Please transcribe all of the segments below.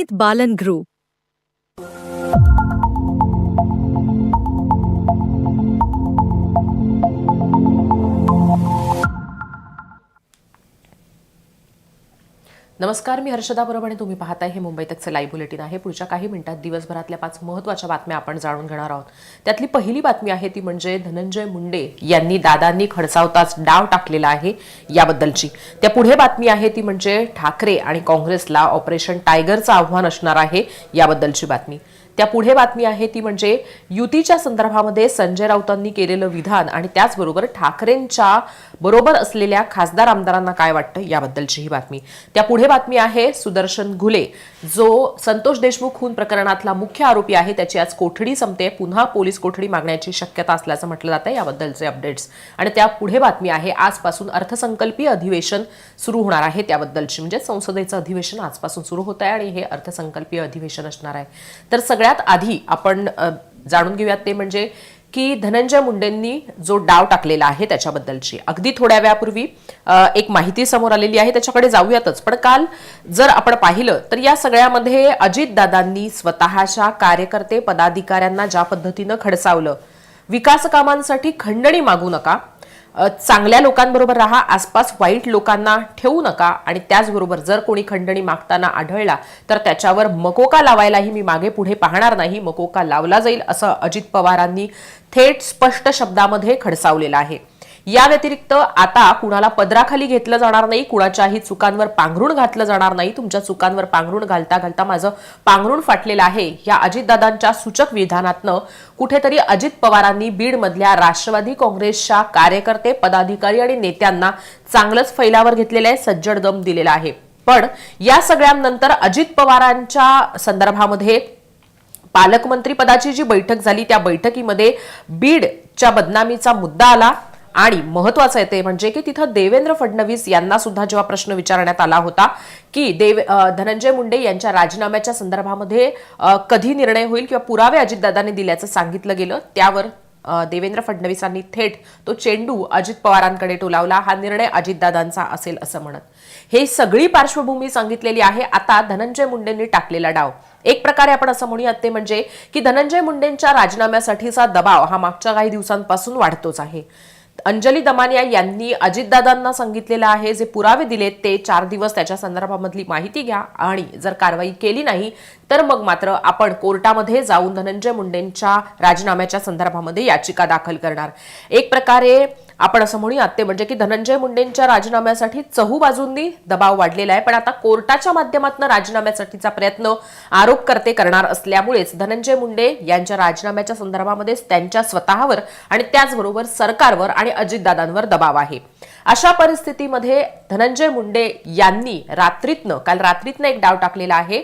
Puneet Balan group नमस्कार मी हर्षदा बरोबर आणि तुम्ही पाहताय हे मुंबई तकचं लाईव्ह बुलेटिन आहे. पुढच्या काही मिनिटात दिवसभरातल्या पाच महत्त्वाच्या बातम्या आपण जाणून घेणार आहोत. त्यातली पहिली बातमी आहे ती म्हणजे धनंजय मुंडे यांनी दादांनी खडसावताच डाव टाकलेला आहे याबद्दलची. त्या पुढे बातमी आहे ती म्हणजे ठाकरे आणि काँग्रेसला ऑपरेशन टायगरचं आव्हान असणार आहे याबद्दलची बातमी. त्या पुढे बातमी आहे ती म्हणजे युतीच्या संदर्भामध्ये संजय राऊतांनी केलेलं विधान आणि त्याचबरोबर ठाकरेंच्या बरोबर असलेल्या खासदार आमदारांना काय वाटतं याबद्दलची ही बातमी. त्या पुढे बातमी आहे सुदर्शन घुले जो संतोष देशमुख खून प्रकरणातला मुख्य आरोपी आहे त्याची आज कोठडी संपते पुन्हा पोलीस कोठडी मागण्याची शक्यता असल्याचं म्हटलं जातं याबद्दलचे अपडेट्स. आणि त्या पुढे बातमी आहे आजपासून अर्थसंकल्पीय अधिवेशन सुरू होणार आहे त्याबद्दलची. म्हणजे संसदेचं अधिवेशन आजपासून सुरू होत आहे आणि हे अर्थसंकल्पीय अधिवेशन असणार आहे. तर सगळ्यात आधी आपण जाणून घेऊयात ते म्हणजे की धनंजय मुंडेंनी जो डाव टाकलेला आहे त्याच्याबद्दलची. अगदी थोड्या वेळापूर्वी एक माहिती समोर आलेली आहे त्याच्याकडे जाऊयातच. पण काल जर आपण पाहिलं तर या सगळ्यामध्ये अजितदादांनी स्वतःच्या कार्यकर्ते पदाधिकाऱ्यांना ज्या पद्धतीनं खडसावलं विकास कामांसाठी खंडणी मागू नका. चांगल्या लोकांबरोबर राहा आसपास वाईट लोकांना ठेवू नका आणि त्याचबरोबर जर कोणी खंडणी मागताना आढळला तर त्याच्यावर मकोका लावायलाही मी मागे पुढे पाहणार नाही मकोका लावला जाईल असं अजित पवारांनी थेट स्पष्ट शब्दामध्ये खडसावलेलं आहे. या व्यतिरिक्त आता कुणाला पदराखाली घेतलं जाणार नाही कुणाच्याही चुकांवर पांघरून घातलं जाणार नाही. तुमच्या चुकांवर पांघरून घालता घालता माझं पांघरून फाटलेलं आहे. या अजितदादांच्या सूचक विधानातनं कुठेतरी अजित पवारांनी बीडमधल्या राष्ट्रवादी काँग्रेसच्या कार्यकर्ते पदाधिकारी आणि नेत्यांना चांगलंच फैलावर घेतलेलं आहे सज्जड दम दिलेला आहे. पण या सगळ्यांनंतर अजित पवारांच्या संदर्भामध्ये पालकमंत्री पदाची जी बैठक झाली त्या बैठकीमध्ये बीडच्या बदनामीचा मुद्दा आला. आणि महत्वाचं आहे ते म्हणजे की तिथं देवेंद्र फडणवीस यांना सुद्धा जेव्हा प्रश्न विचारण्यात आला होता की देव धनंजय मुंडे यांच्या राजीनाम्याच्या संदर्भामध्ये कधी निर्णय होईल किंवा पुरावे अजितदादांनी दिल्याचं सांगितलं गेलं त्यावर देवेंद्र फडणवीसांनी थेट तो चेंडू अजित पवारांकडे टोलावला हा निर्णय अजितदादांचा असेल असं म्हणत. हे सगळी पार्श्वभूमी सांगितलेली आहे आता धनंजय मुंडेंनी टाकलेला डाव. एक प्रकारे आपण असं म्हणूयात ते म्हणजे की धनंजय मुंडेंच्या राजीनाम्यासाठीचा दबाव हा मागच्या काही दिवसांपासून वाढतोच आहे. अंजली दमानिया यांनी अजितदादांना सांगितलेलं आहे जे पुरावे दिलेत ते चार दिवस त्याच्या संदर्भामधली माहिती घ्या आणि जर कारवाई केली नाही तर मग मात्र आपण कोर्टामध्ये जाऊन धनंजय मुंडेंच्या राजीनाम्याच्या संदर्भामध्ये याचिका दाखल करणार. एक प्रकारे आपण असं म्हणूयात ते म्हणजे की धनंजय मुंडेंच्या राजीनाम्यासाठी चहू बाजूंनी दबाव वाढलेला आहे पण आता कोर्टाच्या माध्यमातून राजीनाम्यासाठीचा प्रयत्न आरोपकर्ते करणार असल्यामुळेच धनंजय मुंडे यांच्या राजीनाम्याच्या संदर्भामध्ये त्यांच्या स्वतःवर आणि त्याचबरोबर सरकारवर आणि अजितदादांवर दबाव आहे. अशा परिस्थितीमध्ये धनंजय मुंडे यांनी रात्रीतनं काल रात्रीतनं एक डाव टाकलेला आहे.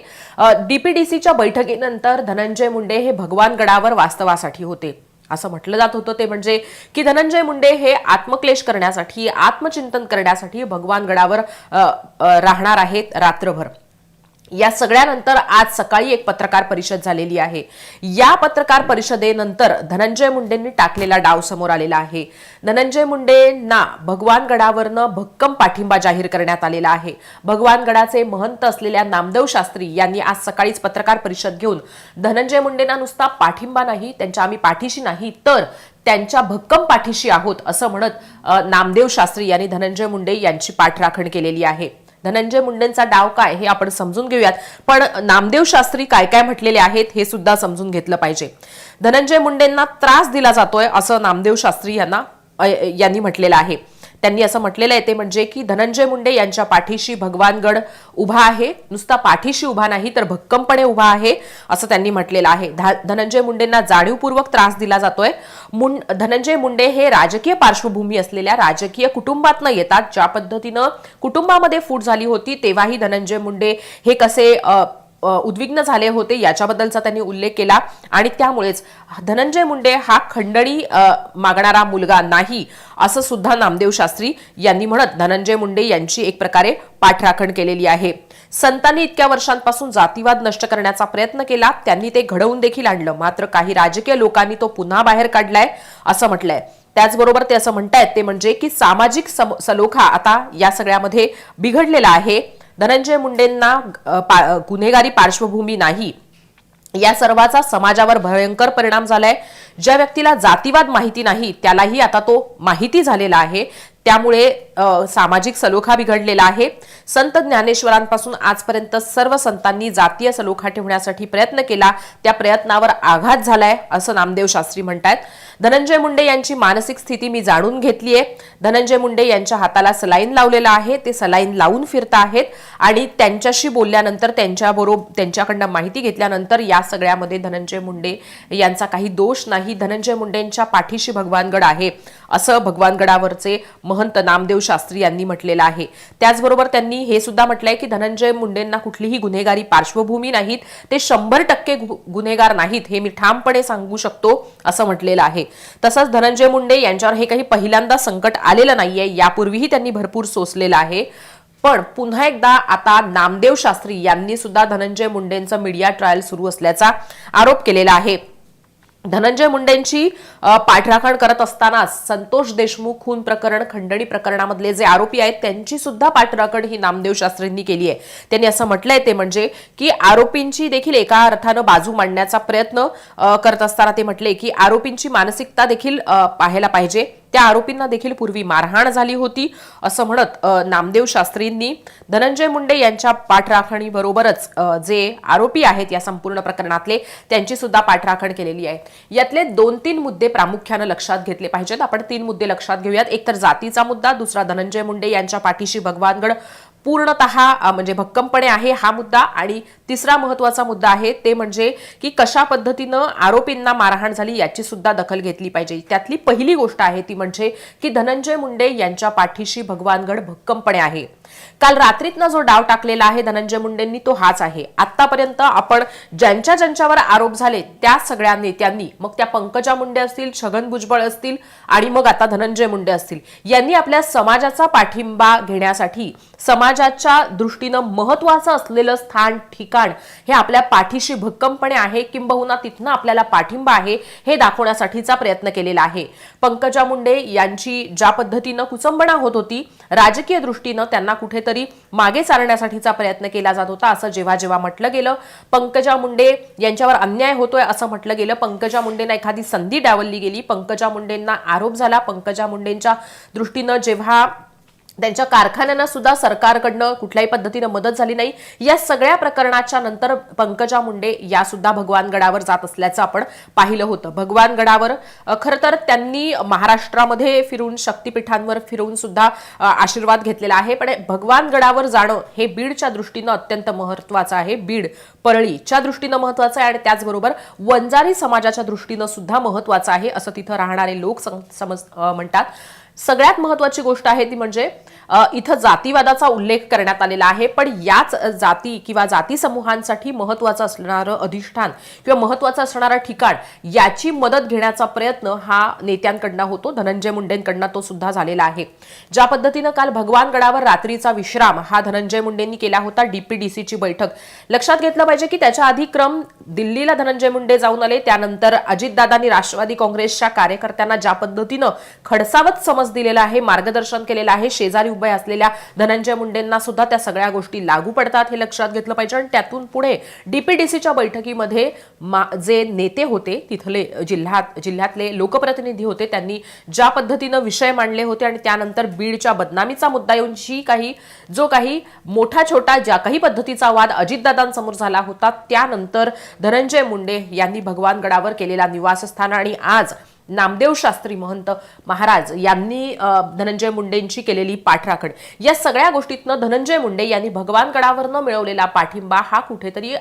डीपीडीसीच्या बैठकीनंतर धनंजय मुंडे हे भगवानगडावर वास्तवासाठी होते. असं म्हटलं जात होतं ते म्हणजे की धनंजय मुंडे हे आत्मक्लेश करण्यासाठी आत्मचिंतन करण्यासाठी भगवानगडावर गडावर राहणार आहेत रात्रभर. या सगळ्यानंतर आज सकाळी एक पत्रकार परिषद झालेली आहे. या पत्रकार परिषदेनंतर धनंजय मुंडेंनी टाकलेला डाव समोर आलेला आहे. धनंजय मुंडेंना भगवानगडावरनं भक्कम पाठिंबा जाहीर करण्यात आलेला आहे. भगवानगडाचे महंत असलेल्या नामदेव शास्त्री यांनी आज सकाळीच पत्रकार परिषद घेऊन धनंजय मुंडेंना नुसता पाठिंबा नाही त्यांच्या आम्ही पाठीशी नाही तर त्यांच्या भक्कम पाठीशी आहोत असं म्हणत नामदेव शास्त्री यांनी धनंजय मुंडे यांची पाठराखण केलेली आहे. धनंजय मुंडेंचा डाव काय हे आपण समजून घेऊयात. पण नामदेव शास्त्री काय काय म्हटलेले आहेत हे सुद्धा समजून घेतलं पाहिजे. धनंजय मुंडेंना त्रास दिला जातोय असं नामदेव शास्त्री यांना यांनी म्हटलेलं आहे. त्यांनी असं म्हटलेलं आहे ते म्हणजे की धनंजय मुंडे यांच्या पाठीशी भगवानगड उभा आहे. नुसता पाठीशी उभा नाही तर भक्कमपणे उभा आहे असं त्यांनी म्हटलेलं आहे. धा- धनंजय मुंडेंना जाणीवपूर्वक त्रास दिला जातोय. मुंड धनंजय मुंडे हे राजकीय पार्श्वभूमी असलेल्या राजकीय कुटुंबातनं येतात. ज्या पद्धतीनं कुटुंबामध्ये फूट झाली होती तेव्हाही धनंजय मुंडे हे कसे उद्विग्न झाले होते. याच्याबद्दलचा त्यांनी उल्लेख केला आणि त्यामुळेच धनंजय मुंडे हा खंडणी मागणारा मुलगा नाही असं सुद्धा नामदेव शास्त्री यांनी म्हणत धनंजय मुंडे यांची एक प्रकारे पाठराखण केलेली आहे. संतांनी इतक्या वर्षांपासून जातीवाद नष्ट करण्याचा प्रयत्न केला. त्यांनी ते घडवून देखील आणलं. मात्र काही राजकीय लोकांनी तो पुन्हा बाहेर काढलाय असं म्हटलंय. त्याचबरोबर ते असं म्हणतायत ते म्हणजे की सामाजिक सम- सलोखा आता या सगळ्यामध्ये बिघडलेला आहे. धनंजय मुंडेंना पा- गुन्हेगारी पार्श्वभूमी नाही. या सर्वाचा समाजावर भयंकर परिणाम झालाय. ज्या व्यक्तीला जातीवाद माहिती नाही त्यालाही आता तो माहिती झालेला आहे. त्यामुळे सामाजिक सलोखा बिघडलेला आहे. संत ज्ञानेश्वरांपासून आजपर्यंत सर्व संतांनी जातीय सलोखा ठेवण्यासाठी प्रयत्न केला. त्या प्रयत्नावर आघात झालाय असं नामदेव शास्त्री म्हणतायत. धनंजय मुंडे यांची मानसिक स्थिती मी जाणून घेतलीये धनंजय मुंडे यांच्या हाताला सलाईन लावलेला आहे. ते सलाईन लावून फिरत आहेत आणि त्यांच्याशी बोलल्यानंतर त्यांच्याबरोबर त्यांच्याकडनं माहिती घेतल्यानंतर या सगळ्यामध्ये धनंजय मुंडे यांचा काही दोष नाही. धनंजय मुंडेंच्या पाठीशी भगवानगड आहे असं भगवानगडावरचे महंत नामदेव शास्त्री यांनी म्हटलेलं आहे. त्याचबरोबर त्यांनी हे सुद्धा म्हटलंय की धनंजय मुंडेंना कुठलीही गुन्हेगारी पार्श्वभूमी नाहीत. ते शंभर टक्के गु- गुन्हेगार नाहीत हे मी ठामपणे सांगू शकतो असं म्हटलेलं आहे. तसंच धनंजय मुंडे यांच्यावर हे काही पहिल्यांदा संकट आलेलं नाहीये यापूर्वीही त्यांनी भरपूर सोसलेलं आहे. पण पुन्हा एकदा आता नामदेव शास्त्री यांनी सुद्धा धनंजय मुंडेंचं मीडिया ट्रायल सुरू असल्याचा आरोप केलेला आहे. धनंजय मुंडेंची पाठराखण करत असताना संतोष देशमुख खून प्रकरण खंडणी प्रकरणामधले जे आरोपी आहेत त्यांची सुद्धा पाठराखण ही नामदेव शास्त्रींनी केली आहे. त्यांनी असं म्हटलंय ते म्हणजे की आरोपींची देखील एका अर्थानं बाजू मांडण्याचा प्रयत्न करत असताना ते म्हटले की आरोपींची मानसिकता देखील पाहायला पाहिजे. त्या आरोपींना देखील पूर्वी मारहाण झाली होती असं म्हणत नामदेव शास्त्रींनी धनंजय मुंडे यांच्या पाठराखणीबरोबरच जे आरोपी आहेत या संपूर्ण प्रकरणातले त्यांची सुद्धा पाठराखण केलेली आहे. यातले दोन तीन मुद्दे प्रामुख्यानं लक्षात घेतले पाहिजेत. आपण तीन मुद्दे लक्षात घेऊयात. एक तर जातीचा मुद्दा दुसरा धनंजय मुंडे यांच्या पाठीशी भगवानगड पूर्णतः म्हणजे भक्कमपणे आहे हा मुद्दा. आणि तिसरा महत्त्वाचा मुद्दा आहे ते म्हणजे की कशा पद्धतीनं आरोपींना मारहाण झाली याची सुद्धा दखल घेतली पाहिजे. त्यातली पहिली गोष्ट आहे ती म्हणजे की धनंजय मुंडे यांच्या पाठीशी भगवानगड भक्कमपणे आहे. काल रात्रीतनं जो डाव टाकलेला आहे धनंजय मुंडेंनी तो हाच आहे. आतापर्यंत आपण ज्यांच्या ज्यांच्यावर आरोप झाले त्या सगळ्या नेत्यांनी मग त्या पंकजा मुंडे असतील छगन भुजबळ असतील आणि मग आता धनंजय मुंडे असतील यांनी आपल्या समाजाचा पाठिंबा घेण्यासाठी समाजाच्या दृष्टीनं महत्वाचं असलेलं स्थान ठिकाण हे आपल्या पाठीशी भक्कमपणे आहे किंबहुना तिथनं आपल्याला पाठिंबा आहे हे दाखवण्यासाठीचा प्रयत्न केलेला आहे. पंकजा मुंडे यांची ज्या पद्धतीनं कुचंबणा होत होती राजकीय दृष्टीनं त्यांना कुठेतरी मागे सारण्यासाठीचा प्रयत्न केला जात होता असं जेव्हा जेव्हा म्हटलं गेलं. पंकजा मुंडे यांच्यावर अन्याय होतोय असं म्हटलं गेलं. पंकजा मुंडेंना एखादी संधी डावलली गेली. पंकजा मुंडेंना आरोप झाला. पंकजा मुंडेंच्या दृष्टीनं जेव्हा त्यांच्या कारखान्यांना सुद्धा सरकारकडनं कुठल्याही पद्धतीनं मदत झाली नाही. या सगळ्या प्रकरणाच्या नंतर पंकजा मुंडे या सुद्धा भगवानगडावर जात असल्याचं आपण पाहिलं होतं. भगवानगडावर खरं तर त्यांनी महाराष्ट्रामध्ये फिरून शक्तिपीठांवर फिरून सुद्धा आशीर्वाद घेतलेला आहे. पण भगवानगडावर जाणं हे बीडच्या दृष्टीनं अत्यंत महत्वाचं आहे. बीड परळीच्या दृष्टीनं महत्वाचं आहे आणि त्याचबरोबर वंजारी समाजाच्या दृष्टीनं सुद्धा महत्वाचं आहे असं तिथं राहणारे लोक समज म्हणतात. सगळ्यात महत्वाची गोष्ट आहे ती म्हणजे इथं जातीवादाचा उल्लेख करण्यात आलेला आहे. पण याच जाती किंवा जाती समूहांसाठी महत्वाचं असणारं अधिष्ठान किंवा महत्वाचं असणारं ठिकाण याची मदत घेण्याचा प्रयत्न हा नेत्यांकडनं होतो. धनंजय मुंडेंकडनं तो सुद्धा झालेला आहे. ज्या पद्धतीनं काल भगवानगडावर रात्रीचा विश्राम हा धनंजय मुंडेंनी केला होता डीपीडीसीची बैठक. लक्षात घेतलं पाहिजे की त्याच्या आधी क्रम दिल्लीला धनंजय मुंडे जाऊन आले त्यानंतर अजितदादांनी राष्ट्रवादी काँग्रेसच्या कार्यकर्त्यांना ज्या पद्धतीनं खडसावत समज दिलेला आहे मार्गदर्शन केलेलं आहे शेजारी उभे असलेल्या धनंजय मुंडेंना सुद्धा त्या सगळ्या गोष्टी लागू पडतात हे लक्षात घेतलं पाहिजे. आणि त्यातून पुढे डीपीडीसीच्या बैठकीमध्ये मा- जे नेते होते तिथले जिल्ह्यात जिल्ह्यातले लोकप्रतिनिधी होते त्यांनी ज्या पद्धतीनं विषय मांडले होते आणि त्यानंतर बीडच्या बदनामीचा मुद्दा येऊन जी काही जो काही मोठा छोटा ज्या काही पद्धतीचा वाद अजितदादांसमोर झाला होता त्यानंतर धनंजय मुंडे यांनी भगवानगडावर केलेला निवासस्थान आणि आज नामदेव शास्त्री महंत महाराज यांनी धनंजय मुंडेंची केलेली पाठराखण. या सगळ्या गोष्टीतनं धनंजय मुंडे यांनी भगवानगडावरनं मिळवलेला पाठिंबा हा कुठेतरी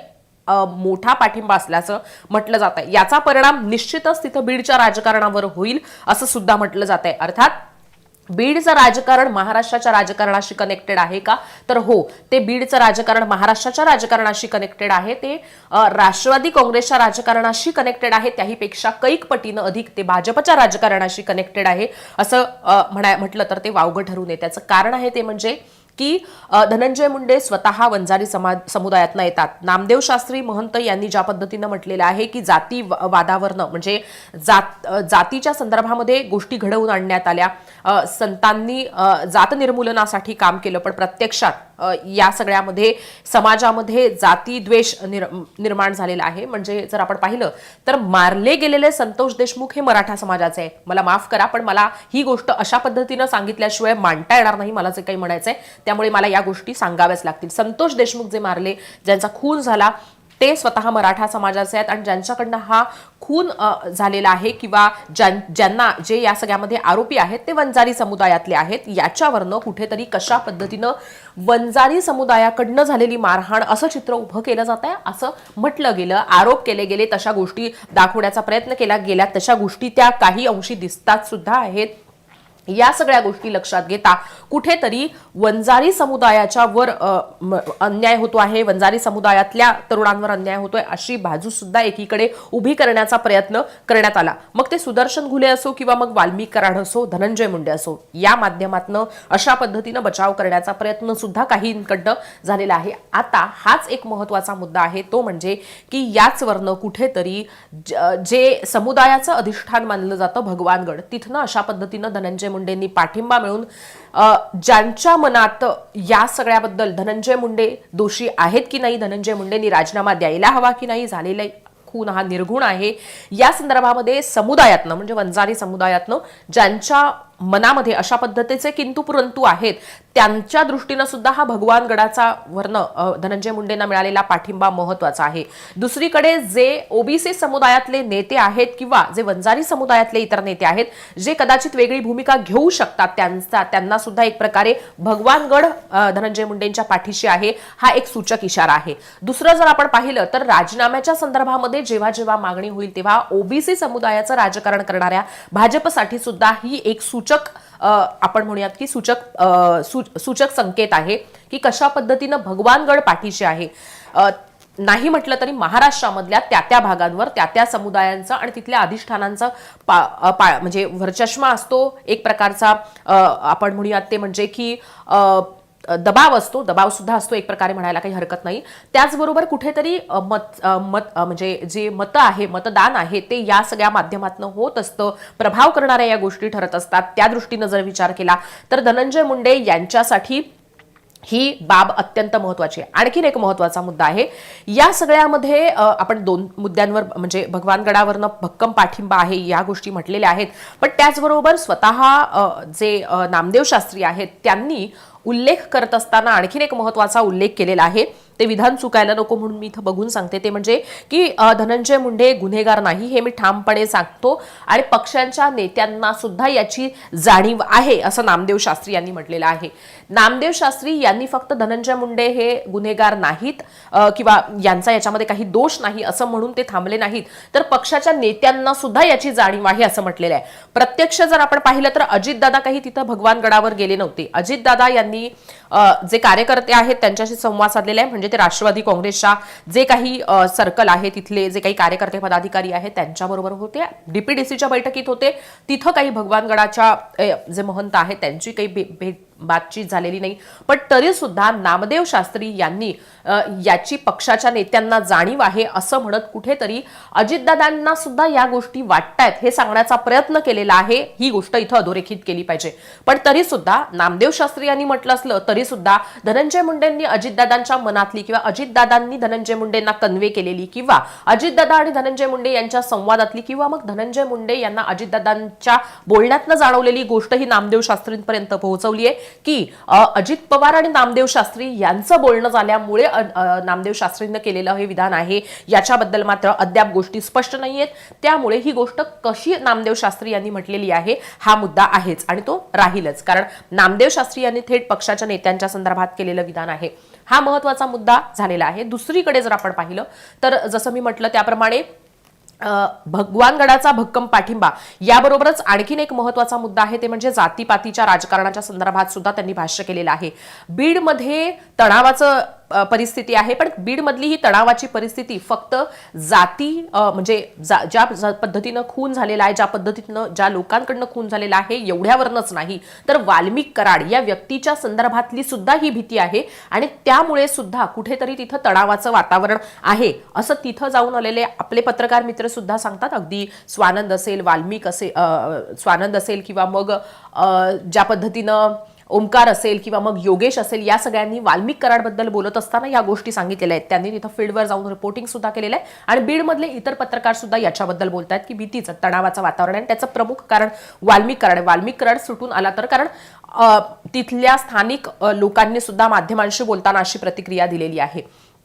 मोठा पाठिंबा असल्याचं म्हटलं जात आहे याचा परिणाम निश्चितच तिथं बीडच्या राजकारणावर होईल असं सुद्धा म्हटलं जात आहे अर्थात बीडचं राजकारण महाराष्ट्राच्या राजकारणाशी कनेक्टेड आहे का? तर हो ते बीडचं राजकारण महाराष्ट्राच्या राजकारणाशी कनेक्टेड आहे. ते राष्ट्रवादी काँग्रेसच्या राजकारणाशी कनेक्टेड आहे. त्याहीपेक्षा कैक पटीनं अधिक ते भाजपच्या राजकारणाशी कनेक्टेड आहे. असं म्हणा म्हटलं तर ते वावगं ठरू नये त्याचं कारण आहे ते म्हणजे की धनंजय मुंडे स्वतः वंजारी समाज समुदायातनं येतात. नामदेव शास्त्री महंत यांनी ज्या पद्धतीनं म्हटलेलं आहे की जाती व- वादावरनं म्हणजे जात जातीच्या संदर्भामध्ये गोष्टी घडवून आणण्यात आल्या. संतांनी जात निर्मूलनासाठी काम केलं पण प्रत्यक्षात या सगळ्यामध्ये समाजामध्ये जाती द्वेष निर, निर्माण झालेला आहे. म्हणजे जर आपण पाहिलं तर मारले गेलेले संतोष देशमुख हे मराठा समाजाचे आहे मला माफ करा पण मला ही गोष्ट अशा पद्धतीनं सांगितल्याशिवाय मांडता येणार नाही मला जे काही म्हणायचं आहे त्यामुळे मला या गोष्टी सांगाव्याच लागतील. संतोष देशमुख जे मारले ज्यांचा खून झाला ते स्वतः मराठा समाजाचे आहेत आणि ज्यांच्याकडनं हा खून झालेला आहे किंवा ज्यां ज्यांना जे या सगळ्यामध्ये आरोपी आहेत ते वंजारी समुदायातले आहेत. याच्यावरनं कुठेतरी कशा पद्धतीनं वंजारी समुदायाकडनं झालेली मारहाण असं चित्र उभं केलं जात आहे असं म्हटलं गेलं. आरोप केले गेले तशा गोष्टी दाखवण्याचा प्रयत्न केला गेला तशा गोष्टी त्या काही अंशी दिसतात सुद्धा आहेत. या सगळ्या गोष्टी लक्षात घेता कुठेतरी वंजारी समुदायाच्या वर अन्याय होतो आहे वंजारी समुदायातल्या तरुणांवर अन्याय होतोय अशी बाजू सुद्धा एकीकडे उभी करण्याचा प्रयत्न करण्यात आला. मग ते सुदर्शन घुले असो किंवा मग वाल्मिक कराड असो धनंजय मुंडे असो या माध्यमातनं अशा पद्धतीनं बचाव करण्याचा प्रयत्न सुद्धा काहींकडनं झालेला आहे. आता हाच एक महत्त्वाचा मुद्दा आहे तो म्हणजे की याच वरनं कुठेतरी ज- जे समुदायाचं अधिष्ठान मानलं जातं भगवानगड तिथनं अशा पद्धतीनं धनंजय मुंडेंनी पाठिंबा मिळून ज्यांच्या मनात या सगळ्याबद्दल धनंजय मुंडे दोषी आहेत की नाही धनंजय मुंडेंनी राजीनामा द्यायला हवा की नाही झालेला खून हा निर्गुण आहे. या संदर्भामध्ये समुदायातनं म्हणजे वंजारी समुदायातनं ज्यांच्या मनामध्ये अशा पद्धतीचे किंतु परंतु आहेत. त्यांच्या दृष्टीनं सुद्धा हा भगवान गडाचा वर्ण धनंजय मुंडेंना मिळालेला पाठिंबा महत्त्वाचा आहे. दुसरीकडे जे ओबीसी समुदायातले नेते आहेत किंवा जे वंजारी समुदायातले इतर नेते आहेत जे कदाचित वेगळी भूमिका घेऊ शकतात त्यांचा त्यांना सुद्धा एक प्रकारे भगवानगड गड धनंजय मुंडेंच्या पाठीशी आहे हा एक सूचक इशारा आहे. दुसरं जर आपण पाहिलं तर राजीनाम्याच्या संदर्भामध्ये जेव्हा जेव्हा मागणी होईल तेव्हा ओबीसी समुदायाचं राजकारण करणाऱ्या भाजपसाठी सुद्धा ही एक सूचक सूचक आपण म्हणूयात की सूचक सू- सूचक संकेत आहे की कशा पद्धतीनं भगवानगड पाठीशी आहे. नाही म्हटलं तरी महाराष्ट्रामधल्या त्या त्या भागांवर त्या त्या समुदायांचं आणि तिथल्या अधिष्ठानांचा पा पा म्हणजे वरचष्मा असतो एक प्रकारचा. आपण म्हणूयात ते म्हणजे की दबाव असतो दबाव सुद्धा असतो एक प्रकारे म्हणायला काही हरकत नाही. त्याचबरोबर कुठेतरी मत मत म्हणजे जे मतं आहे मतदान आहे ते या सगळ्या माध्यमातून होत असतं प्रभाव करणाऱ्या या गोष्टी ठरत असतात. त्या दृष्टीनं जर विचार केला तर धनंजय मुंडे यांच्यासाठी ही बाब अत्यंत महत्वाची आहे. आणखीन एक महत्त्वाचा मुद्दा आहे या सगळ्यामध्ये आपण दोन मुद्द्यांवर म्हणजे भगवानगडावरनं भक्कम पाठिंबा आहे या गोष्टी म्हटलेल्या आहेत. पण त्याचबरोबर स्वतः जे नामदेव शास्त्री आहेत त्यांनी उल्लेख करत असताना आणखीन एक महत्त्वाचा उल्लेख केलेला आहे. ते विधान चुकायला नको म्हणून मी इथं बघून सांगते. ते म्हणजे की धनंजय मुंडे गुन्हेगार नाही हे मी ठामपणे सांगतो आणि पक्षांच्या नेत्यांना सुद्धा याची जाणीव आहे असं नामदेव शास्त्री यांनी म्हटलेलं आहे. नामदेव शास्त्री यांनी फक्त धनंजय मुंडे हे गुन्हेगार नाहीत किंवा यांचा याच्यामध्ये काही दोष नाही असं म्हणून ते थांबले नाहीत. तर पक्षाच्या नेत्यांना सुद्धा याची जाणीव आहे असं म्हटलेलं आहे. प्रत्यक्ष जर आपण पाहिलं तर अजितदादा काही तिथं भगवानगडावर गेले नव्हते. अजितदादा यांनी जे कार्यकर्ते आहेत त्यांच्याशी संवाद साधलेला आहे. म्हणजे म्हणजे ते राष्ट्रवादी काँग्रेसच्या जे काही सर्कल आहे तिथले जे काही कार्यकर्ते पदाधिकारी आहेत त्यांच्याबरोबर होते. डीपीडीसीच्या बैठकीत होते. तिथं काही भगवानगडाच्या जे महंत आहेत त्यांची काही भेट बातचीत झालेली नाही. पण तरी सुद्धा नामदेव शास्त्री यांनी याची पक्षाच्या नेत्यांना जाणीव आहे असं म्हणत कुठेतरी अजितदादांना सुद्धा या गोष्टी वाटतायत हे सांगण्याचा प्रयत्न केलेला आहे. ही गोष्ट इथं अधोरेखित केली पाहिजे. पण तरी सुद्धा नामदेव शास्त्री यांनी म्हटलं असलं तरी सुद्धा धनंजय मुंडेंनी अजितदादांच्या मनातली किंवा अजितदादांनी धनंजय मुंडेंना कन्वे केलेली किंवा अजितदादा आणि धनंजय मुंडे यांच्या संवादातली किंवा मग धनंजय मुंडे यांना अजितदादांच्या बोलण्यातनं जाणवलेली गोष्ट ही नामदेव शास्त्रींपर्यंत पोहोचवली आहे की अजित पवार आणि नामदेव शास्त्री यांचं बोलणं झाल्यामुळे नामदेव शास्त्रींनी केलेलं हे विधान आहे. याच्याबद्दल मात्र अद्याप गोष्टी स्पष्ट नाहीयेत. त्यामुळे ही गोष्ट कशी नामदेव शास्त्री यांनी म्हटलेली आहे हा मुद्दा आहेच आणि तो राहीलच. कारण नामदेव शास्त्री यांनी थेट पक्षाच्या नेत्यांच्या संदर्भात केलेलं विधान आहे. हा महत्त्वाचा मुद्दा झालेला आहे. दुसरीकडे जर आपण पाहिलं तर जसं मी म्हटलं त्याप्रमाणे भगवानगडाचा भक्कम पाठिंबा याबरोबरच आणखीन एक महत्त्वाचा मुद्दा आहे ते म्हणजे जातीपातीच्या राजकारणाच्या संदर्भात सुद्धा त्यांनी भाष्य केलेलं आहे. बीडमध्ये तणावाचं परिस्थिती आहे पण बीडमधली ही तणावाची परिस्थिती फक्त जाती म्हणजे जा- ज्या ज- पद्धतीनं खून झालेला आहे ज्या पद्धतीनं ज्या लोकांकडनं खून झालेला आहे एवढ्यावरनच नाही. तर वाल्मिक कराड या व्यक्तीच्या संदर्भातली सुद्धा ही भीती आहे आणि त्यामुळे सुद्धा कुठेतरी तिथं तणावाचं वातावरण आहे असं तिथं जाऊन आलेले आपले पत्रकार मित्र सुद्धा सांगतात. अगदी स्वानंद असेल वाल्मिक असेल स्वानंद असेल किंवा मग ज्या पद्धतीनं ओमकार असेल किंवा मग योगेश असेल या सगळ्यांनी वाल्मिक कराडबद्दल बोलत असताना या गोष्टी सांगितलेल्या आहेत. त्यांनी तिथं फील्डवर जाऊन रिपोर्टिंग सुद्धा केलेलं आहे. आणि बीडमधले इतर पत्रकार सुद्धा याच्याबद्दल बोलत आहेत की भीतीचं तणावाचं वातावरण आहे. आणि त्याचं प्रमुख कारण वाल्मिक कराड आहे. वाल्मिक कराड सुटून आला तर कारण तिथल्या स्थानिक लोकांनी सुद्धा माध्यमांशी बोलताना अशी प्रतिक्रिया दिलेली आहे.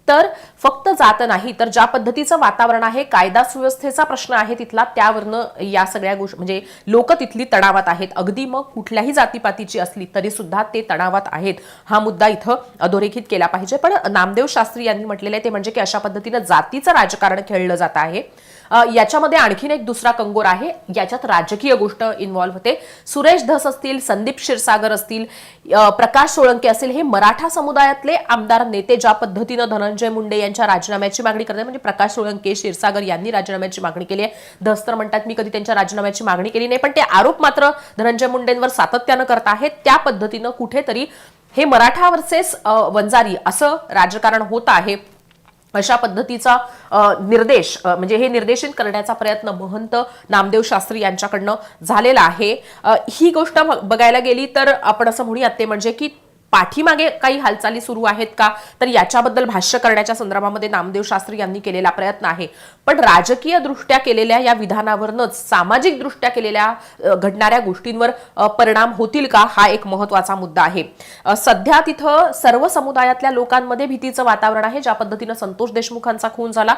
तर फक्त जात नाही तर ज्या पद्धतीचं वातावरण आहे कायदा सुव्यवस्थेचा प्रश्न आहे तिथला त्यावरनं या सगळ्या गोष्टी म्हणजे लोक तिथली तणावात आहेत. अगदी मग कुठल्याही जातीपातीची असली तरी सुद्धा ते तणावात आहेत. हा मुद्दा इथं अधोरेखित केला पाहिजे. पण नामदेव शास्त्री यांनी म्हटलेलं आहे ते म्हणजे की अशा पद्धतीनं जातीचं राजकारण खेळलं जात आहे. याच्यामध्ये आणखीन एक दुसरा कंगोर आहे. याच्यात राजकीय गोष्ट इन्व्हॉल्व्ह होते. सुरेश धस असतील संदीप क्षीरसागर असतील प्रकाश सोळंके असतील हे मराठा समुदायातले आमदार नेते ज्या पद्धतीनं धनंजय मुंडे यांच्या राजीनाम्याची मागणी करतात म्हणजे प्रकाश सोळंके क्षीरसागर यांनी राजीनाम्याची मागणी केली आहे. धस तर म्हणतात मी कधी त्यांच्या राजीनाम्याची मागणी केली नाही. पण ते आरोप मात्र धनंजय मुंडेंवर सातत्यानं करत आहेत. त्या पद्धतीनं कुठेतरी हे मराठा वर्सेस वंजारी असं राजकारण होत आहे. अशा पद्धतीचा निर्देश म्हणजे हे निर्देशित करण्याचा प्रयत्न महंत नामदेव शास्त्री यांच्याकडनं झालेला आहे. ही गोष्ट बघायला गेली तर आपण असं म्हणूयात ते म्हणजे की पाठीमागे काही हालचाली सुरू आहेत का? तर याच्याबद्दल भाष्य करण्याच्या संदर्भामध्ये नामदेव शास्त्री यांनी केलेला प्रयत्न आहे. पण राजकीय दृष्ट्या केलेल्या या विधानावरनच सामाजिक दृष्ट्या केलेल्या घडणाऱ्या गोष्टींवर परिणाम होतील का? हा एक महत्त्वाचा मुद्दा आहे. सध्या तिथं सर्व समुदायातल्या लोकांमध्ये भीतीचं वातावरण आहे ज्या पद्धतीनं संतोष देशमुखांचा खून झाला.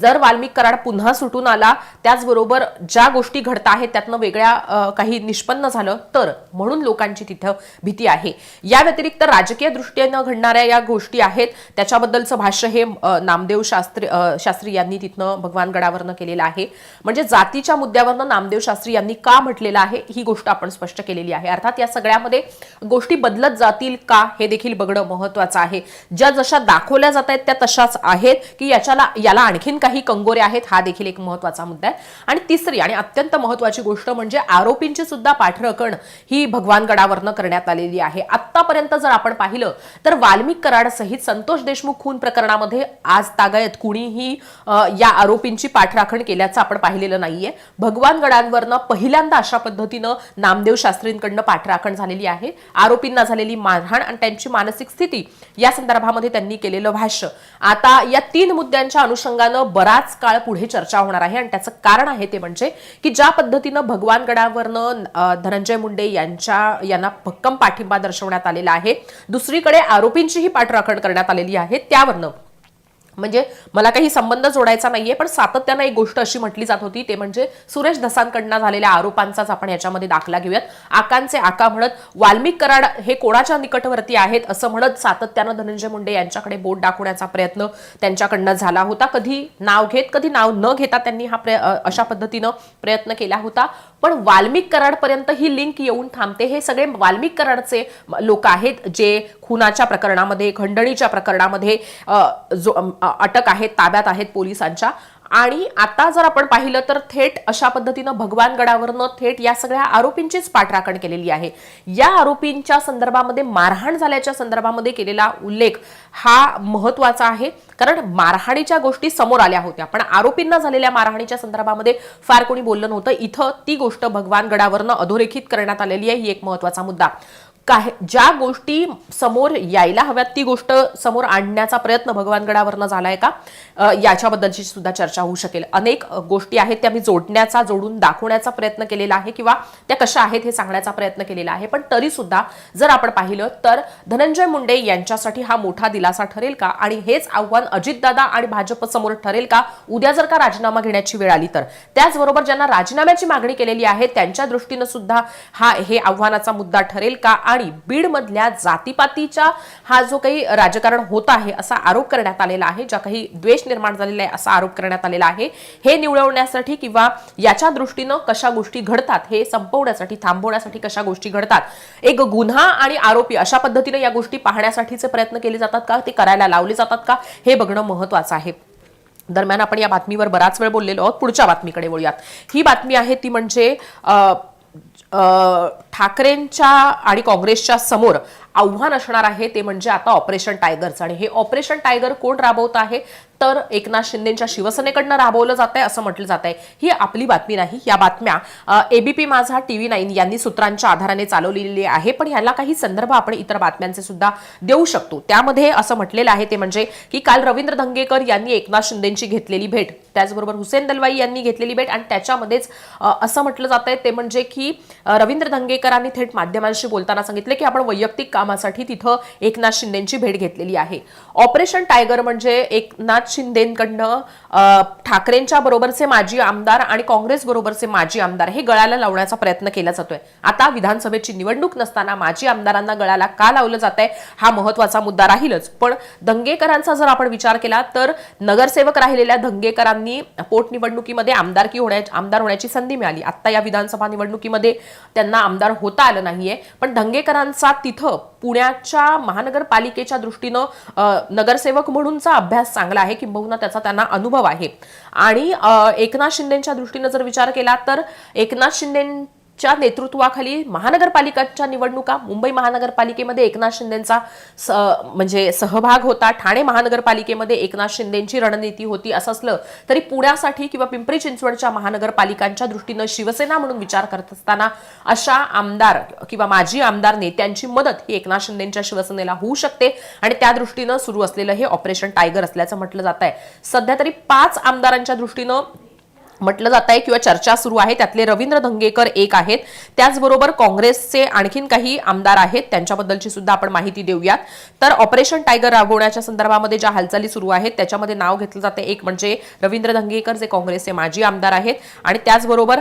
जर वाल्मिक कराड पुन्हा सुटून आला त्याचबरोबर ज्या गोष्टी घडत आहेत त्यातनं वेगळ्या काही निष्पन्न झालं तर म्हणून लोकांची तिथं भीती आहे. या व्यतिरिक्त राजकीय दृष्टीनं घडणाऱ्या या गोष्टी आहेत. त्याच्याबद्दलचं भाष्य हे नामदेव शास्त्री शास्त्री यांनी तिथनं भगवान गडावरनं केलेलं आहे. म्हणजे जातीच्या मुद्द्यावरनं नामदेव शास्त्री यांनी का म्हटलेलं आहे ही गोष्ट आपण स्पष्ट केलेली आहे. अर्थात या सगळ्यामध्ये गोष्टी बदलत जातील का हे देखील बघणं महत्वाचं आहे. ज्या जशा दाखवल्या जात आहेत त्या तशाच आहेत की याच्याला याला आणखीन काही कंगोरे आहेत हा देखील एक महत्त्वाचा मुद्दा आहे. आणि तिसरी आणि अत्यंत महत्वाची गोष्ट म्हणजे आरोपींची सुद्धा पाठरकण ही भगवान गडावरनं करण्यात आलेली आहे. आतापर्यंत जर आपण पाहिलं तर वाल्मिक कराड सहित संतोष देशमुख खून प्रकरणामध्ये आज तागायत. कुणीही या आरोपींची पाठराखण केल्याचं आपण पाहिलेलं नाहीये. भगवान गडांवरनं पहिल्यांदा अशा पद्धतीनं नामदेव शास्त्रींकडनं पाठराखण झालेली आहे. आरोपींना झालेली मारहाण आणि त्यांची मानसिक स्थिती या संदर्भामध्ये त्यांनी केलेलं भाष्य. आता या तीन मुद्द्यांच्या अनुषंगानं बराच काळ पुढे चर्चा होणार आहे आणि त्याचं कारण आहे ते म्हणजे की ज्या पद्धतीनं भगवान गडावरनं धनंजय मुंडे यांच्या यांना भक्कम पाठिंबा दर्शवण्यात आलेला आहे दुसरीकडे आरोपींचीही पाठराखण करण्यात आलेली आहे. त्यावरनं म्हणजे मला काही संबंध जोडायचा नाहीये पण सातत्यानं एक गोष्ट अशी म्हटली जात होती ते म्हणजे सुरेश धसांकडनं झालेल्या आरोपांचाच आपण याच्यामध्ये दाखला घेऊयात. आकांचे आका म्हणत वाल्मिक कराड हे कोणाच्या निकटवर्ती आहेत? असं म्हणत सातत्यानं धनंजय मुंडे यांच्याकडे बोट दाखवण्याचा प्रयत्न त्यांच्याकडनं झाला होता. कधी नाव घेत कधी नाव न घेता त्यांनी हा प्रय- अशा पद्धतीनं प्रयत्न केला होता. पण वाल्मिक कराडपर्यंत ही लिंक येऊन थांबते. हे सगळे वाल्मिक कराडचे लोक आहेत जे खुनाच्या प्रकरणामध्ये खंडणीच्या प्रकरणामध्ये जो अटक आहेत ताब्यात आहेत पोलिसांच्या. आणि आता जर आपण पाहिलं तर थेट अशा पद्धतीनं भगवान गडावरनं थेट या सगळ्या आरोपींचीच पाठराखण केलेली आहे. या आरोपींच्या संदर्भामध्ये मारहाण झाल्याच्या संदर्भामध्ये केलेला उल्लेख हा महत्त्वाचा आहे. कारण मारहाणीच्या गोष्टी समोर आल्या होत्या. पण आरोपींना झालेल्या मारहाणीच्या संदर्भामध्ये फार कोणी बोललं नव्हतं. इथं ती गोष्ट भगवानगडावरनं अधोरेखित करण्यात आलेली आहे. ही एक महत्त्वाचा मुद्दा. काही ज्या गोष्टी समोर यायला हव्यात ती गोष्ट समोर आणण्याचा प्रयत्न भगवानगडावरनं झालाय का? याच्याबद्दलची सुद्धा चर्चा होऊ शकेल. अनेक गोष्टी आहेत त्या मी जोडण्याचा जोडून दाखवण्याचा प्रयत्न केलेला आहे किंवा त्या कशा आहेत हे सांगण्याचा प्रयत्न केलेला आहे. पण तरी सुद्धा जर आपण पाहिलं तर धनंजय मुंडे यांच्यासाठी हा मोठा दिलासा ठरेल का? आणि हेच आव्हान अजितदादा आणि भाजप समोर ठरेल का? उद्या जर का राजीनामा घेण्याची वेळ आली तर. त्याचबरोबर ज्यांना राजीनाम्याची मागणी केलेली आहे त्यांच्या दृष्टीनं सुद्धा हा हे आव्हानाचा मुद्दा ठरेल का? आणि बीडमधल्या जातीपातीच्या हा जो काही राजकारण होत आहे असा आरोप करण्यात आलेला आहे ज्या काही द्वेष निर्माण झालेला आहे असा आरोप करण्यात आलेला आहे. हे निवडवण्यासाठी किंवा याच्या दृष्टीनं कशा गोष्टी घडतात हे संपवण्यासाठी थांबवण्यासाठी कशा गोष्टी घडतात एक गुन्हा आणि आरोपी अशा पद्धतीने या गोष्टी पाहण्यासाठीचे प्रयत्न केले जातात का? ते करायला लावले जातात का? हे बघणं महत्वाचं आहे. दरम्यान आपण या बातमीवर बराच वेळ बोललेलो आहोत. पुढच्या बातमीकडे वळूयात. ही बातमी आहे ती म्हणजे ठाकरेंच्या आणि काँग्रेसच्या समोर आव्हान असणार आहे ते म्हणजे आता ऑपरेशन टायगरचं आणि हे ऑपरेशन टायगर कोण राबवत आहे? तर एकनाथ शिंदेच्या शिवसेनेकडनं राबवलं जात आहे असं म्हटलं जात आहे ही आपली बातमी नाही या बातम्या एबीपी माझा टीव्ही नाईन यांनी सूत्रांच्या आधाराने चालवलेली आहे. पण याला काही संदर्भ आपण इतर बातम्यांचे सुद्धा देऊ शकतो. त्यामध्ये असं म्हटलेलं आहे ते म्हणजे की काल रवींद्र धंगेकर यांनी एकनाथ शिंदेची घेतलेली भेट त्याचबरोबर हुसेन दलवाई यांनी घेतलेली भेट आणि त्याच्यामध्येच असं म्हटलं जात आहे ते म्हणजे की रवींद्र धंगेकरांनी थेट माध्यमांशी बोलताना सांगितले की आपण वैयक्तिक कामासाठी तिथं एकनाथ शिंदेची भेट घेतलेली आहे. ऑपरेशन टायगर म्हणजे एकनाथ शिंदेकडनं ठाकरेंच्या बरोबरचे माजी आमदार आणि काँग्रेस बरोबरचे माजी आमदार हे गळाला लावण्याचा प्रयत्न केला जातोय. आता विधानसभेची निवडणूक नसताना माजी आमदारांना गळाला का लावलं जात आहे हा महत्त्वाचा मुद्दा राहीलच. पण दंगेकरांचा जर आपण विचार केला तर नगरसेवक राहिलेल्या दंगेकरांनी पोटनिवडणुकीमध्ये आमदारकी होण्याची आमदार होण्याची संधी मिळाली. आता या विधानसभा निवडणुकीमध्ये त्यांना आमदार होता आलं नाहीये. पण दंगेकरांचा तिथं पुण्याच्या महानगरपालिकेच्या दृष्टीनं नगरसेवक म्हणूनचा अभ्यास चांगला आहे किंबहुना त्याचा त्यांना अनुभव आहे. आणि एकनाथ शिंदेच्या दृष्टीनं जर विचार केला तर एकनाथ च्या नेतृत्वाखाली महानगरपालिकाच्या निवडणुका मुंबई महानगरपालिकेमध्ये एकनाथ शिंदेचा स- म्हणजे सहभाग होता ठाणे महानगरपालिकेमध्ये एकनाथ शिंदेची रणनीती होती असं असलं तरी पुण्यासाठी किंवा पिंपरी चिंचवडच्या महानगरपालिकांच्या दृष्टीनं शिवसेना म्हणून विचार करत असताना अशा आमदार किंवा माजी आमदार नेत्यांची मदत ही एकनाथ शिंदेच्या शिवसेनेला होऊ शकते आणि त्या दृष्टीनं सुरू असलेलं हे ऑपरेशन टायगर असल्याचं म्हटलं जात आहे सध्या तरी पाच आमदारांच्या दृष्टीनं म्हटलं जात आहे किंवा चर्चा सुरू आहे. त्यातले रवींद्र धंगेकर एक आहेत. त्याचबरोबर काँग्रेसचे आणखीन काही आमदार आहेत. त्यांच्याबद्दलची सुद्धा आपण माहिती देऊयात. तर ऑपरेशन टायगर राबवण्याच्या संदर्भामध्ये ज्या हालचाली सुरू आहेत त्याच्यामध्ये नाव घेतलं जाते. एक म्हणजे रवींद्र धंगेकर जे काँग्रेसचे माजी आमदार आहेत. आणि त्याचबरोबर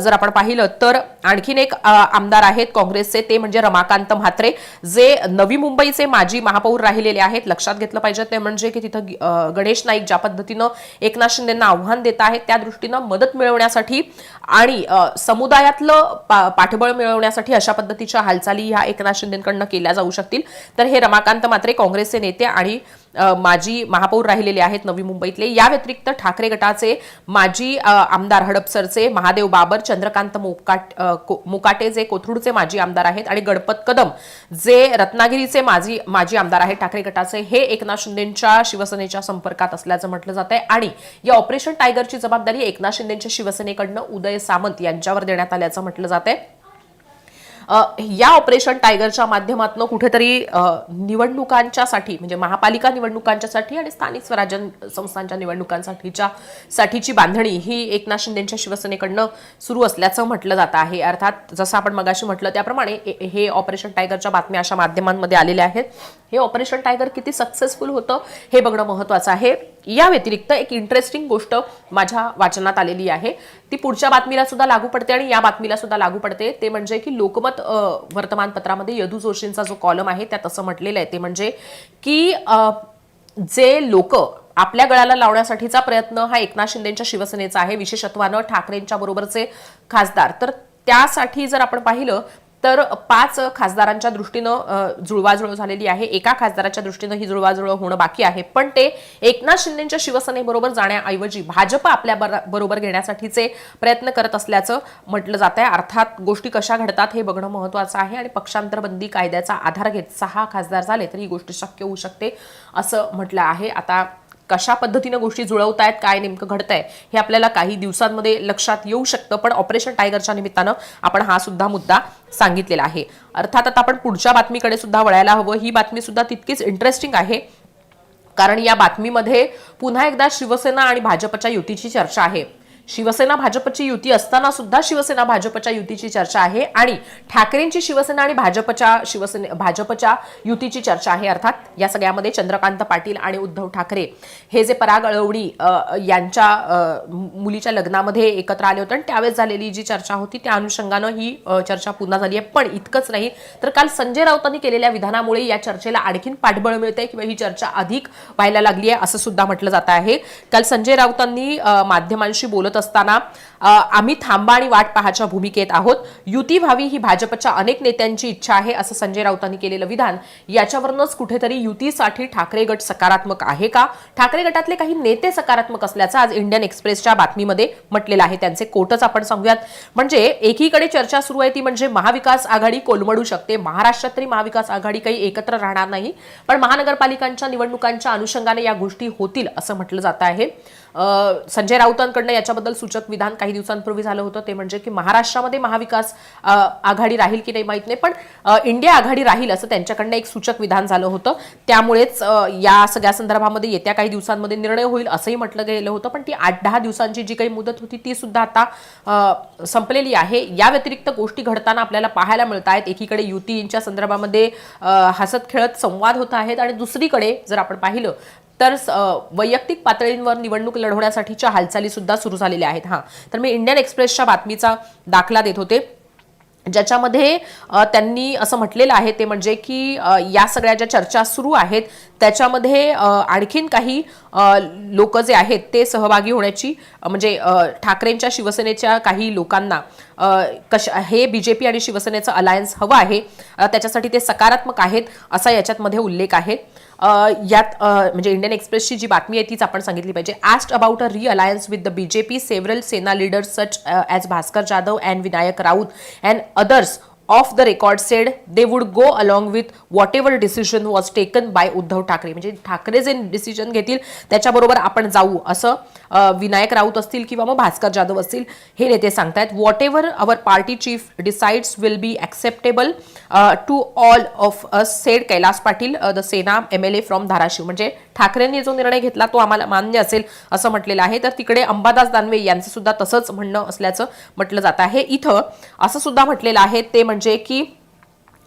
जर आपण पाहिलं तर आणखीन एक आमदार आहेत काँग्रेसचे ते म्हणजे रमाकांत म्हात्रे जे नवी मुंबईचे माजी महापौर राहिलेले आहेत. लक्षात घेतलं पाहिजे ते म्हणजे की तिथं गणेश नाईक ज्या पद्धतीनं एकनाथ शिंदेना आव्हान देत आहेत त्या दृष्टीनं मदत मिळवण्यासाठी आणि समुदायातलं पा- पाठबळ मिळवण्यासाठी अशा पद्धतीच्या हालचाली ह्या एकनाथ शिंदेकडनं केल्या जाऊ शकतील. तर हे रमाकांत मात्रे काँग्रेसचे नेते आणि माजी महापौर राहिलेले आहेत नवी मुंबईतले. या व्यतिरिक्त ठाकरे गटाचे माजी आमदार हडपसरचे महादेव बाबर चंद्रकांत मोकाट को- मुकाटे जे कोथरूडचे माजी आमदार आहेत आणि गणपत कदम जे रत्नागिरीचे माजी माजी आमदार आहेत ठाकरे गटाचे हे एकनाथ शिंदेच्या शिवसेनेच्या संपर्कात असल्याचं म्हटलं जात आहे आणि या ऑपरेशन टायगरची जबाबदारी एकनाथ शिंदेच्या शिवसेनेकडनं उदय सामंत यांच्यावर देण्यात आल्याचं म्हटलं जात आहे या ऑपरेशन टायगरच्या माध्यमातून कुठेतरी निवडणुकांच्यासाठी म्हणजे महापालिका निवडणुकांच्यासाठी आणि स्थानिक स्वराज्य संस्थांच्या निवडणुकांसाठीच्या साठीची बांधणी ही एकनाथ शिंदेच्या शिवसेनेकडनं सुरू असल्याचं म्हटलं जात आहे. अर्थात जसं आपण मगाशी म्हटलं त्याप्रमाणे हे- हे ऑपरेशन टायगरच्या बातम्या अशा माध्यमांमध्ये आलेल्या आहेत. हे ऑपरेशन टायगर किती सक्सेसफुल होतं हे बघणं महत्वाचं आहे. या व्यतिरिक्त एक इंटरेस्टिंग गोष्ट माझ्या वाचनात आलेली आहे. ती पुढच्या बातमीला सुद्धा लागू पडते आणि या बातमीला सुद्धा लागू पडते. ते म्हणजे की लोकमत वर्तमानपत्रामध्ये यदू जोशींचा जो कॉलम आहे त्यात असं म्हटलेलं आहे. ते म्हणजे की जे लोक आपल्या गळ्याला लावण्यासाठीचा प्रयत्न हा एकनाथ शिंदेच्या शिवसेनेचा आहे विशेषत्वानं ठाकरेंच्या बरोबरचे खासदार. तर त्यासाठी जर आपण पाहिलं तर पाच खासदारांच्या दृष्टीनं जुळवाजुळव झालेली आहे. एका खासदाराच्या दृष्टीनं ही जुळवाजुळव होणं बाकी आहे. पण ते एकनाथ शिंदेच्या शिवसेनेबरोबर जाण्याऐवजी भाजप आपल्या बरोबर घेण्यासाठीचे प्रयत्न करत असल्याचं म्हटलं जात आहे. अर्थात गोष्टी कशा घडतात हे बघणं महत्वाचं आहे आणि पक्षांतरबंदी कायद्याचा आधार घेत सहा खासदार झाले तर ही गोष्ट शक्य होऊ शकते असं म्हटलं आहे. आता कशा पद्धतीनं गोष्टी जुळवतायत काय नेमकं घडतंय हे आपल्याला काही दिवसांमध्ये लक्षात येऊ शकतं. पण ऑपरेशन टायगरच्या निमित्तानं आपण हा सुद्धा मुद्दा सांगितलेला आहे. अर्थात आता आपण पुढच्या बातमीकडे सुद्धा वळायला हवं. ही बातमी सुद्धा तितकीच इंटरेस्टिंग आहे. कारण या बातमीमध्ये पुन्हा एकदा शिवसेना आणि भाजपच्या युतीची चर्चा आहे. शिवसेना भाजपची युती असताना सुद्धा शिवसेना भाजपच्या युतीची चर्चा आहे आणि ठाकरेंची शिवसेना आणि भाजपच्या शिवसेने भाजपच्या युतीची चर्चा आहे अर्थात या सगळ्यामध्ये चंद्रकांत पाटील आणि उद्धव ठाकरे हे जे पराग अळवणी यांच्या मुलीच्या लग्नामध्ये एकत्र आले होते आणि त्यावेळेस झालेली जी चर्चा होती त्या अनुषंगानं ही चर्चा पुन्हा झाली आहे. पण इतकंच नाही तर काल संजय राऊतांनी केलेल्या विधानामुळे या चर्चेला आणखीन पाठबळ मिळते किंवा ही चर्चा अधिक व्हायला लागली आहे असं सुद्धा म्हटलं जात आहे. काल संजय राऊतांनी माध्यमांशी बोलत असताना आम्ही थांबा आणि वाट पाहाच्या भूमिकेत आहोत. युती व्हावी ही भाजपच्या अनेक नेत्यांची इच्छा आहे असं संजय राऊतांनी केलेलं विधान. याच्यावरूनच कुठेतरी युतीसाठी ठाकरे गट सकारात्मक आहे का? ठाकरे गटातले काही नेते सकारात्मक असल्याचं आज इंडियन एक्सप्रेसच्या बातमीमध्ये म्हटलेलं आहे. त्यांचे कोटच आपण सांगूयात. म्हणजे एकीकडे चर्चा सुरू आहे ती म्हणजे महाविकास आघाडी कोलमडू शकते. महाराष्ट्रात तरी महाविकास आघाडी काही एकत्र राहणार नाही. पण महानगरपालिकांच्या निवडणुकांच्या अनुषंगाने या गोष्टी होतील असं म्हटलं जात आहे. संजय राऊतांकडनं याच्याबद्दल सूचक विधान काही दिवसांपूर्वी झालं होतं. ते म्हणजे की महाराष्ट्रामध्ये महाविकास आघाडी राहील की नाही माहीत नाही पण इंडिया आघाडी राहील असं त्यांच्याकडनं एक सूचक विधान झालं होतं. त्यामुळेच या सगळ्या संदर्भामध्ये येत्या काही दिवसांमध्ये निर्णय होईल असंही म्हटलं गेलं होतं पण ती आठ दहा दिवसांची जी काही मुदत होती ती सुद्धा आता संपलेली आहे. या व्यतिरिक्त गोष्टी घडताना आपल्याला पाहायला मिळत आहेत एकीकडे युतींच्या संदर्भामध्ये हसत खेळत संवाद होत आहेत आणि दुसरीकडे जर आपण पाहिलं तर वैयक्तिक पातळींवर निवडणूक लढवण्यासाठीच्या हालचाली सुद्धा सुरू झालेल्या आहेत. हां. तर मी इंडियन एक्सप्रेसच्या बातमीचा दाखला देत होते ज्याच्यामध्ये त्यांनी असं म्हटलेलं आहे ते म्हणजे की या सगळ्या ज्या चर्चा सुरू आहेत त्याच्यामध्ये आणखीन काही लोक जे आहेत ते सहभागी होण्याची म्हणजे ठाकरेंच्या शिवसेनेच्या काही लोकांना कश हे पी आणि शिवसेनेचं अलायन्स हवं आहे त्याच्यासाठी ते सकारात्मक आहेत असा याच्यातमध्ये उल्लेख आहे. यात म्हणजे इंडियन एक्सप्रेसची जी बातमी आहे तीच आपण सांगितली पाहिजे. Asked about a re alliance with the BJP several Sena leaders such as Bhaskar Jadhav and Vinayak Raut and others off the record said they would go along with whatever decision was taken by Uddhav Thackeray म्हणजे ठाकरे जे decision घेतील त्याच्याबरोबर आपण जाऊ असं विनायक राऊत असतील किंवा मग भास्कर जाधव असतील हे नेते सांगतायत whatever our party chief decides will be acceptable to all of us said Kailas Patil the Sena M L A from Dharashiv. म्हणजे ठाकरेंनी जो निर्णय घेतला तो आम्हाला मान्य असेल असं म्हटलेलं आहे. तर तिकडे अंबादास दानवे यांचं सुद्धा तसंच म्हणणं असल्याचं म्हटलं जात आहे. इथं असं सुद्धा म्हटलेलं आहे ते म्हणजे की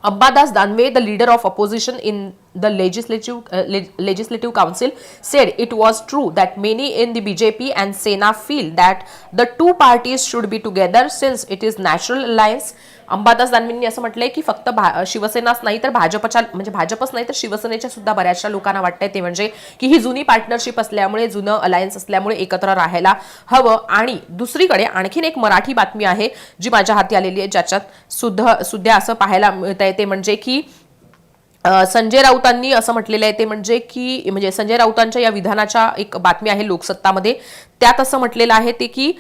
Ambadas Danve the leader of opposition in the legislative legislative council said it was true that many in the BJP and Sena feel that the two parties should be together since it is national alliance Ambadas दानवेंनी असं म्हटलंय की फक्त भा शिवसेनाच नाही तर भाजपच्या म्हणजे भाजपच नाही तर शिवसेनेच्या सुद्धा बऱ्याचशा लोकांना वाटतंय ते म्हणजे की ही जुनी पार्टनरशिप असल्यामुळे जुनं अलायन्स असल्यामुळे एकत्र राहायला हवं. आणि दुसरीकडे आणखीन एक मराठी बातमी आहे जी माझ्या हाती आलेली आहे ज्याच्यात सुद्धा सुद्धा असं पाहायला मिळत आहे ते म्हणजे की संजय राऊतांनी असं म्हटलेलं आहे ते म्हणजे की म्हणजे संजय राऊतांच्या या विधानाच्या एक बातमी आहे लोकसत्तामध्ये. त्यात असं म्हटलेलं आहे ते की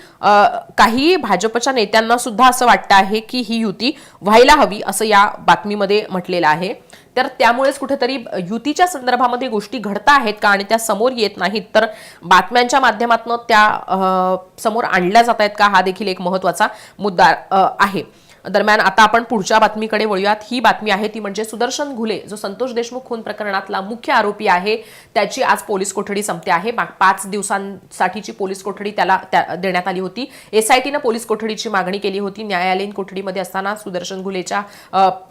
काही भाजपच्या नेत्यांना सुद्धा असं वाटतं आहे की ही युती व्हायला हवी असं या बातमीमध्ये म्हटलेलं आहे. तर त्यामुळेच कुठेतरी युतीच्या संदर्भामध्ये गोष्टी घडता आहेत का आणि त्या समोर येत नाहीत तर बातम्यांच्या माध्यमातून त्या समोर आणल्या जात आहेत का हा देखील एक महत्त्वाचा मुद्दा आहे. दरम्यान आता आपण पुढच्या बातमीकडे वळूयात. ही बातमी आहे ती म्हणजे सुदर्शन घुले जो संतोष देशमुख खून प्रकरणातला मुख्य आरोपी आहे त्याची आज पोलीस कोठडी संपते आहे. मा- पाच दिवसांसाठीची पोलीस कोठडी त्याला त्या- देण्यात आली होती. एसआयटीनं पोलीस कोठडीची मागणी केली होती. न्यायालयीन कोठडीमध्ये असताना सुदर्शन घुलेच्या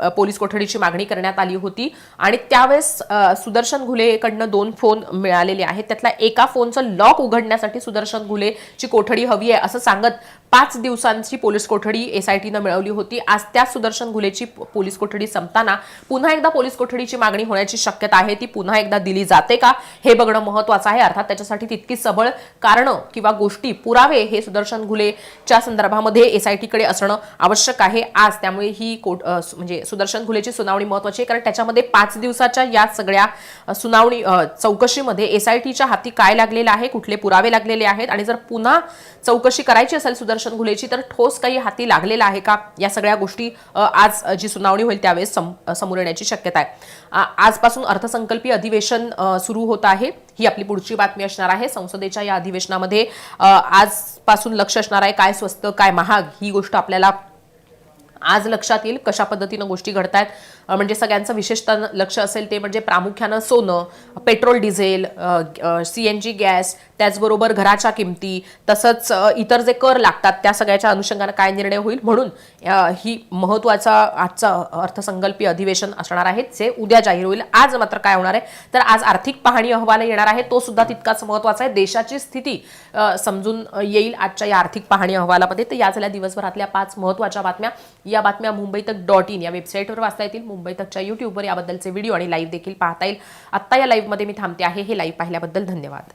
पोलीस कोठडीची मागणी करण्यात आली होती. आणि त्यावेळेस सुदर्शन घुलेकडनं दोन फोन मिळालेले आहेत. त्यातला एका फोनचं लॉक उघडण्यासाठी सुदर्शन घुलेची कोठडी हवी आहे असं सांगत पाच दिवसांची पोलीस कोठडी एसआयटीनं मिळवली होती. आज त्या सुदर्शन घुलेची पोलीस कोठडी संपताना पुन्हा एकदा पोलीस कोठडीची मागणी होण्याची शक्यता आहे. ती पुन्हा एकदा दिली जाते का हे बघणं महत्वाचं आहे. अर्थात त्याच्यासाठी तितकी सबळ कारणं किंवा गोष्टी पुरावे हे सुदर्शन घुलेच्या संदर्भामध्ये एसआयटीकडे असणं आवश्यक आहे. आज त्यामुळे ही कोट म्हणजे सुदर्शन घुलेची सुनावणी महत्वाची आहे. कारण त्याच्यामध्ये पाच दिवसाच्या या सगळ्या सुनावणी चौकशीमध्ये एसआयटीच्या हाती काय लागलेलं आहे कुठले पुरावे लागलेले आहेत आणि जर पुन्हा चौकशी करायची असेल सुदर्शन घुलेची तर ठोस काही हाती लागलेला आहे का? या सगळ्या गोष्टी आज जी सुनावणी होईल त्यावेळेस सम- समोर येण्याची शक्यता आहे. आजपासून अर्थसंकल्पीय अधिवेशन सुरू होत आहे. ही आपली पुढची बातमी असणार आहे. संसदेच्या या अधिवेशनामध्ये आजपासून लक्ष असणार आहे. काय स्वस्त काय महाग ही गोष्ट आपल्याला आज लक्षात येईल कशा पद्धतीनं गोष्टी घडतायत. म्हणजे सगळ्यांचं विशेषतः लक्ष असेल ते म्हणजे प्रामुख्यानं सोनं petrol diesel C N G gas त्याचबरोबर घराच्या किमती तसंच इतर जे कर लागतात त्या सगळ्याच्या अनुषंगानं काय निर्णय होईल? म्हणून ही महत्त्वाचा आजचा अर्थसंकल्पीय अधिवेशन असणार आहे जे उद्या जाहीर होईल. आज मात्र काय होणार आहे? तर आज आर्थिक पाहणी अहवाल येणार आहे. तो सुद्धा तितकाच महत्त्वाचा आहे. देशाची स्थिती समजून येईल आजच्या या आर्थिक पाहणी अहवालामध्ये. तर या झाल्या दिवसभरातल्या पाच महत्त्वाच्या बातम्या. या बातम्या मुंबई तक डॉट इन या वेबसाईटवर वाचता येतील. मुंबई तकच्या यूट्यूबवर याबद्दलचे व्हिडिओ आणि लाईव्ह देखील पाहता येईल. आत्ता या लाईव्हमध्ये मी थांबते आहे. हे लाईव्ह पाहिल्याबद्दल धन्यवाद.